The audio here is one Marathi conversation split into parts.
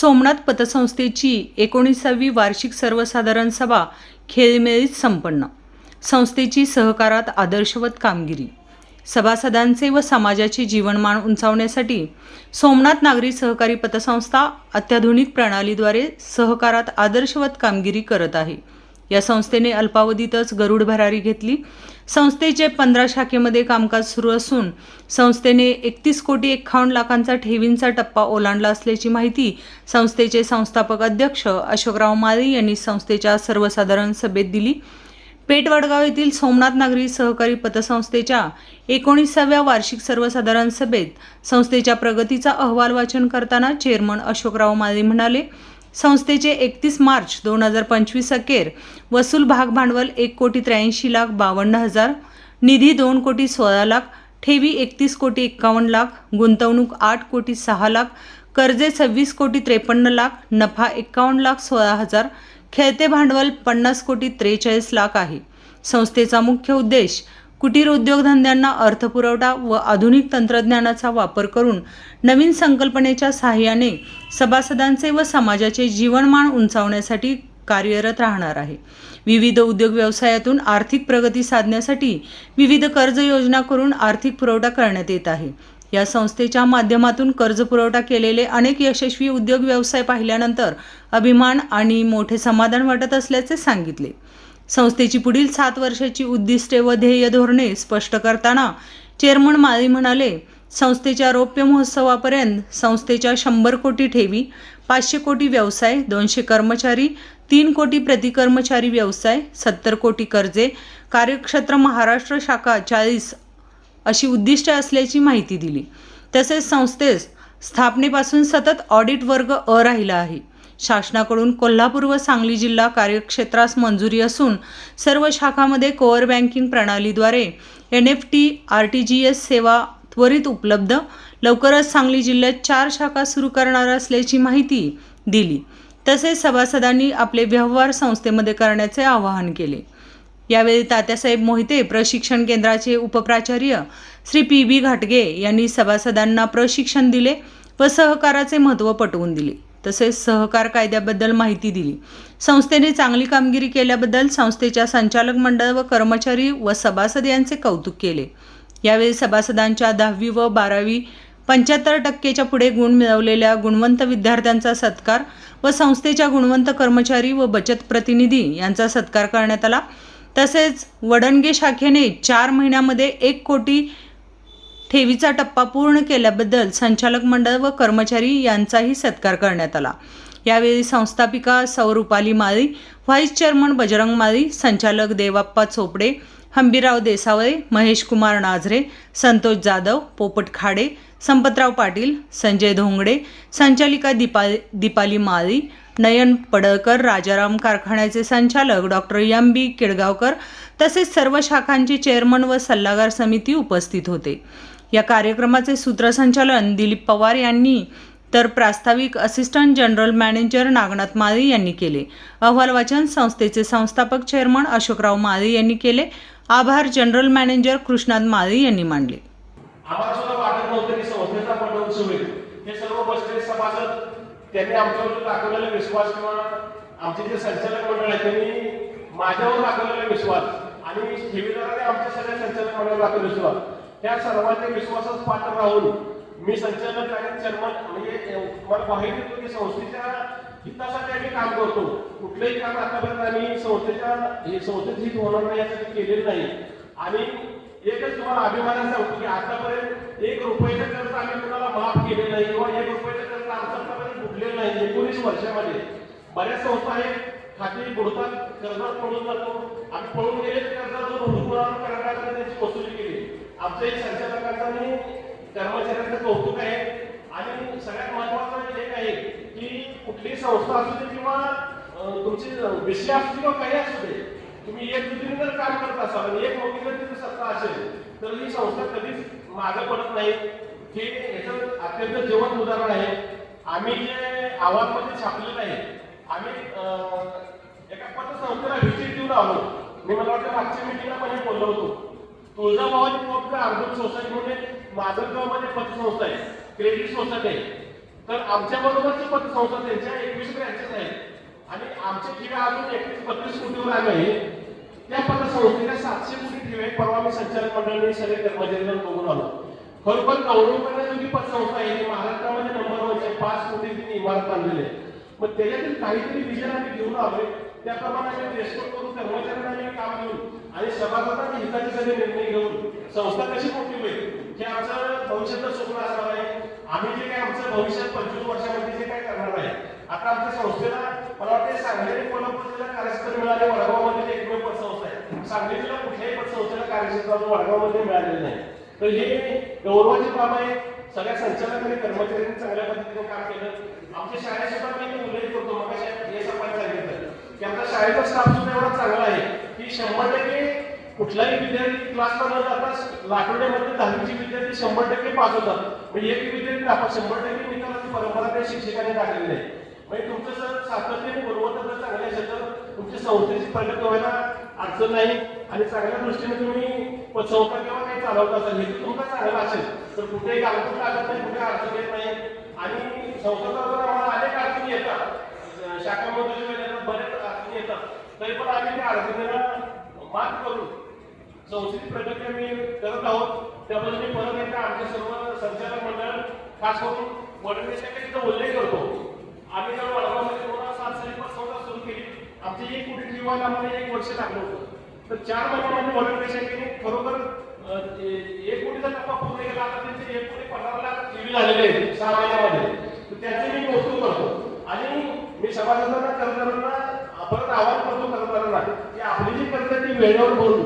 सोमनाथ पतसंस्थेची एकोणीसावी वार्षिक सर्वसाधारण सभा खेळमेळीत संपन्न. संस्थेची सहकारात आदर्शवत कामगिरी. सभासदांचे व समाजाचे जीवनमान उंचावण्यासाठी सोमनाथ नागरी सहकारी पतसंस्था अत्याधुनिक प्रणालीद्वारे सहकारात आदर्शवत कामगिरी करत आहे. या संस्थेने अल्पावधीतच गरुड भरारी घेतली संस्थेचे पंधरा शाखेमध्ये कामकाज सुरू असून संस्थेने एकतीस कोटी एक्कावन्न लाखांचा ठेवींचा टप्पा ओलांडला असल्याची माहिती संस्थेचे संस्थापक अध्यक्ष अशोकराव माळी यांनी संस्थेच्या सर्वसाधारण सभेत दिली. पेठ वडगाव येथील सोमनाथ नागरी सहकारी पतसंस्थेच्या एकोणीसाव्या वार्षिक सर्वसाधारण सभेत संस्थेच्या प्रगतीचा अहवाल वाचन करताना चेअरमन अशोकराव माळी म्हणाले संस्थेचे एकतीस मार्च दोन हजार पंचवीस अखेर वसूल भाग भांडवल एक कोटी त्र्याऐंशी लाख बावन्न हजार निधी दोन कोटी सोळा लाख ठेवी एकतीस कोटी एक्कावन्न लाख गुंतवणूक आठ कोटी सहा लाख कर्जे सव्वीस कोटी त्रेपन्न लाख नफा एक्कावन्न लाख सोळा हजार खेळते भांडवल पन्नास कोटी त्रेचाळीस लाख आहे. संस्थेचा मुख्य उद्देश कुटीर उद्योगधंद्यांना अर्थपुरवठा व आधुनिक तंत्रज्ञानाचा वापर करून नवीन संकल्पनेच्या सहाय्याने सभासदांचे व समाजाचे जीवनमान उंचावण्यासाठी कार्यरत राहणार आहे. विविध उद्योग व्यवसायातून आर्थिक प्रगती साधण्यासाठी विविध कर्ज योजना करून आर्थिक पुरवठा करण्यात येत आहे. या संस्थेच्या माध्यमातून कर्ज पुरवठा केलेले अनेक यशस्वी उद्योग व्यवसाय पाहिल्यानंतर अभिमान आणि मोठे समाधान वाटत असल्याचे सांगितले. संस्थेची पुढील सात वर्षाची उद्दिष्टे व ध्येय धोरणे स्पष्ट करताना चेअरमन माळी म्हणाले संस्थेच्या रौप्य महोत्सवापर्यंत संस्थेच्या शंभर कोटी ठेवी पाचशे कोटी व्यवसाय दोनशे कर्मचारी तीन कोटी प्रतिकर्मचारी व्यवसाय सत्तर कोटी कर्जे कार्यक्षेत्र महाराष्ट्र शाखा चाळीस अशी उद्दिष्टे असल्याची माहिती दिली. तसेच संस्थेस स्थापनेपासून सतत ऑडिट वर्ग अ राहिला आहे. शासनाकडून कोल्हापूर व सांगली जिल्हा कार्यक्षेत्रास मंजुरी असून सर्व शाखामध्ये कोअर बँकिंग प्रणालीद्वारे N F T R T G S सेवा त्वरित उपलब्ध. लवकरच सांगली जिल्ह्यात चार शाखा सुरू करणार असल्याची माहिती दिली. तसेच सभासदांनी आपले व्यवहार संस्थेमध्ये करण्याचे आवाहन केले. यावेळी तात्यासाहेब मोहिते प्रशिक्षण केंद्राचे उपप्राचार्य श्री पी बी घाटगे यांनी सभासदांना प्रशिक्षण दिले व सहकाराचे महत्त्व पटवून दिले. तसेच सहकार कायद्याबद्दल माहिती दिली. संस्थेने चांगली कामगिरी केल्याबद्दल संस्थेच्या संचालक मंडळ व कर्मचारी व सभासद यांचे कौतुक केले. यावेळी सभासदांच्या दहावी व बारावी पंच्याहत्तर टक्केच्या पुढे गुण मिळवलेल्या गुणवंत विद्यार्थ्यांचा सत्कार व संस्थेच्या गुणवंत कर्मचारी व बचत प्रतिनिधी यांचा सत्कार करण्यात आला. तसेच वडणगे शाखेने चार महिन्यामध्ये एक कोटी ठेवीचा टप्पा पूर्ण केल्याबद्दल संचालक मंडळ व कर्मचारी यांचाही सत्कार करण्यात आला. यावेळी संस्थापिका सौरूपाली माळी व्हाईस चेअरमन बजरंग माळी संचालक देवाप्पा चोपडे हंबीराव देसावळे महेश कुमार नाझरे संतोष जाधव पोपट खाडे संपतराव पाटील संजय धोंगडे संचालिका दीपा दीपाली माळी नयन पडळकर राजाराम कारखान्याचे संचालक डॉक्टर एम बी केडगावकर तसेच सर्व शाखांचे चेअरमन व सल्लागार समिती उपस्थित होते. या कार्यक्रमाचे सूत्रसंचालन दिलीप पवार यांनी तर प्रास्ताविक assistant general manager Nagnath Male यांनी केले. अहवाल वाचन संस्थेचे संस्थापक चेअरमन अशोकराव माळे यांनी केले. आभार जनरल मॅनेजर कृष्णात माळे यांनी मांडले त्यांनी आमच्यावर दाखवलेला विश्वास किंवा आमचे जे संचालक मंडळ आहे त्यांनी माझ्यावर दाखवलेला विश्वास आणि ठेवीदाराने आमच्या सगळ्या संचालक मंडळावर दाखवलेला विश्वास. त्या सर्वांच्या विश्वासात पात्र राहून मी संचालक आणि चेअरमन म्हणजे मला माहिती होतं की संस्थेच्या हितासाठी आम्ही काम करतो. कुठलंही काम आतापर्यंत आम्ही संस्थेच्या हे संस्थेचं हित होणार नाही यासाठी केलेलं नाही. आणि एकच तुम्हाला अभिमानानं सांगतो की आतापर्यंत एक रुपयाचा कर्ज आम्ही कुणाला माफ केलेलं नाही किंवा एक रुपयाचा कर्ज आमचं आतापर्यंत नाही. एकोणीस वर्षामध्ये बऱ्याच संस्था आहेत खाती बुडतात कर्जात पडून जातो. आम्ही पळून गेले कर्जातून हुडकून कर्जाकडे त्याची वसुली केली. आमच्या एक संचालकांचं आणि कर्मचाऱ्यांचं कौतुक आहे. आणि सगळ्यात महत्वाचं म्हणजे एक आहे की कुठली संस्था असू दे किंवा तुमची विषय असू दे किंवा काही असू दे तुम्ही एक दुसरी जर काम करत असाल आणि एक मोठी जर तिथे सत्ता असेल तर ही संस्था कधीच मागं पडत नाही. हे याचं अत्यंत जीवन उदाहरण आहे. आम्ही जे आव्हानमध्ये छापलेलं आहे आम्ही एका पतसंस्थेला व्हिजिट देऊन आलो. मी मला वाटतं मागच्या मिटिंगला पण हे बोललो होतो. तुळजाभवानी पॉप्युलर अर्बन सोसायटी म्हणजे माजलगावमध्ये पतसंस्था आहे. क्रेडिट सोसायटी आहे. तर आमच्या बरोबरची पतसंस्था त्यांच्या एकवीस ब्रँचेस आहेत. आणि आमचे ठेवे अजून एकवीस बत्तीस कोटीवर आले आहे. त्या पतसंस्थेला सातशे कोटी ठेवे परवा मी संचालक मंडळाने सगळे कर्मचाऱ्यांना बघून आलो. खरोखर गौरव करण्याजोगी पतसंस्था आहे. महाराष्ट्रामध्ये नंबर वनचे आहे. पाच कोटी इमारत बांधलेली आहे. मग त्याच्यातील काहीतरी विजन आम्ही घेऊन आलोय. त्याप्रमाणे आम्ही करून काम घेऊन आणि सभासदांच्या हिताचे सगळे निर्णय घेऊन संस्था कशी मोठी होईल हे आमचं भविष्याचं स्वप्न असणार आहे. आम्ही जे काय आमचं भविष्यात पंचवीस वर्षामध्ये जे काय करणार आहे आता आमच्या संस्थेला मला वाटते सांगली आणि कोल्हापूर जिल्हा कार्यक्षेत्र मिळाले वडगावमध्ये एकमेव पतसंस्था आहे. सांगली जिल्हा कुठल्याही पतसंस्थेला कार्यक्षेत्र वडगावमध्ये मिळालेलं नाही. तर हे गौरवाची बाब आहे. सगळ्या संचालक आणि कर्मचाऱ्यांनी चांगल्या पद्धतीने काम केलं. आमच्या शाळेत सुद्धा मी इथे उल्लेख करतो. मग हे सांगितलं. की आता शाळेचा स्टाफ सुद्धा एवढा चांगला आहे की शंभर टक्के कुठलाही विद्यार्थी क्लासला न जाता लाखोड्यामध्ये दहावीचे विद्यार्थी शंभर टक्के पास होतात. म्हणजे एक विद्यार्थी आपण शंभर टक्के निकालाची परंपरा त्या शिक्षकाने टाकलेली आहे. म्हणजे तुमचं जर सातत्याने गुणवत्ता जर चांगली असेल तर तुमच्या संस्थेची प्रगती व्हायला अडचण नाही आणि चांगल्या दृष्टीने तुम्ही संस्था किंवा काही चालवत असाल हे तुमचा चांगला असेल. तर कुठेही गालबोट लागत नाही कुठे अडचण येत नाही. आणि संस्था जर आम्हाला अनेक अडचणी येतात. शाखामध्ये बरेच येतात तरी पण आम्ही त्या अडचणीला मात करून संस्थेची प्रगती आम्ही करत आहोत. त्याबद्दल मी परत एकदा आमच्या सर्व संचालक मंडळ खास करून वडनेशाचा उल्लेख करतो. आम्ही जर वडगावमध्ये दोन हजार सात साली संस्था सुरू केली. आमची एक कोटी ठेवायला आम्हाला एक वर्ष लागलं होतं. तर चार महिन्यामध्ये वडनेशाने खरोखर एक कोटीचा टप्पा पूर्ण केला. आता त्यांचे एक कोटी पंधरा लाख टीव्ही झालेले आहेत सहा महिन्यामध्ये. तर त्याचे मी कौतुक करतो. आणि मी सभासदांना कर्मचाऱ्यांना परत आवाहन करतो कर्जदारांना की आपली जी पद्धत ती वेळेवर भरून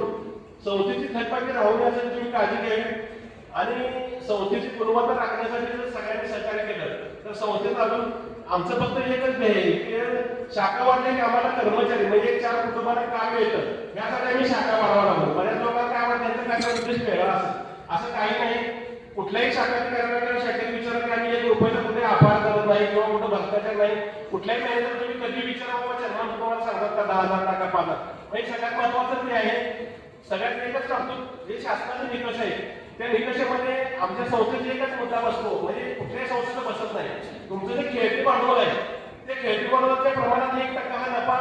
संस्थेची थकबाकी राहू नये यासाठी तुम्ही काळजी घ्यावी. आणि संस्थेची गुणवत्ता राखण्यासाठी जर सगळ्यांनी सहकार्य केलं तर संस्थेत अजून आमचं फक्त एकच ध्येय की शाखा वाढल्या की आम्हाला कर्मचारी म्हणजे चार कुटुंबाला काम मिळतं. यासाठी आम्ही शाखा वाढवा लागलो. बऱ्याच लोकांना काय वाटतं त्यांचा काय उद्देश वेगळा असेल. असं काही नाही. कुठल्याही शाखेत करणाऱ्या शाखेत विचार की आम्ही एक रुपयाचा कुठे अपहार करत नाही किंवा कुठं भ्रष्टाचार नाही. कुठल्याही मॅनेजर तुम्ही कधी विचारा बाबा चर्मन तुम्हाला सांगतात का दहा हजार टाका पाच म्हणजे सगळ्यात महत्वाचं ते आहे सगळ्यात एकच सांगतो जे शासनाचे निकष आहे त्या निकषामध्ये आमच्या संस्थेचा एकच मुद्दा बसतो म्हणजे कुठल्याही संस्थेचं बसत नाही. तुमचं जे खेळती भांडवल आहे ते खेळती भांडवलाच्या प्रमाणात एक टक्का हा नफा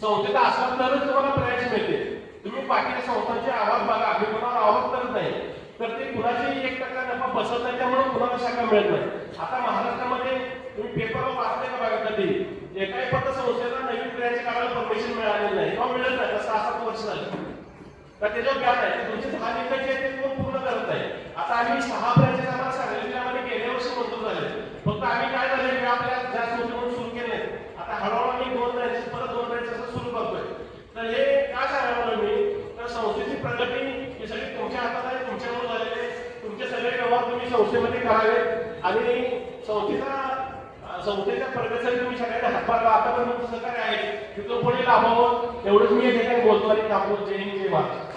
संस्थेचा असला तरच तुम्हाला प्रयास मिळते. तुम्ही बाकीच्या संस्थांचे आवाज बघा आम्ही कोणावर आवाज करत नाही. तर ते कुणाची एक टक्का नफा बसत नाही त्यामुळे कुणाला शाखा मिळत नाही. आता महाराष्ट्रामध्ये तुम्ही पेपर वाचले का बघा कधी एकाही पत्र संस्थेला नवीन ब्रँच कामाला परमिशन मिळालेलं नाही. किंवा मिळत नाही. तर सहा सात वर्ष झाले. तर त्याच्यावर व्याज आहे तुमची दहा निकष जे ते पूर्ण करत आहे आता आम्ही सहा ब्रँचेस आम्हाला सांगली जिल्ह्यामध्ये गेल्या वर्षी मंजूर झाले. फक्त आम्ही काय झाले की आपल्या जास्त मोठे म्हणून सुरू केले. आता हळूहळू आम्ही दोन ब्रँचेस परत दोन ब्रँचेस असं सुरू करतोय. तर हे का सांगावं मी? तर संस्थेची प्रगती ही सगळी तुमच्या हातात आहे तुमच्यामुळे झालेली आहे. तुमचे सगळे व्यवहार तुम्ही संस्थेमध्ये करावे आणि अं, संस्थेच्या प्रगतीसाठी तुम्ही सगळ्यांना हातभार लावा. आतापर्यंत सहकार्य आहे की तो पुढे लाभावं एवढंच मी या बोलतो आणि थांबतो जय हिंद जय महाराष्ट्र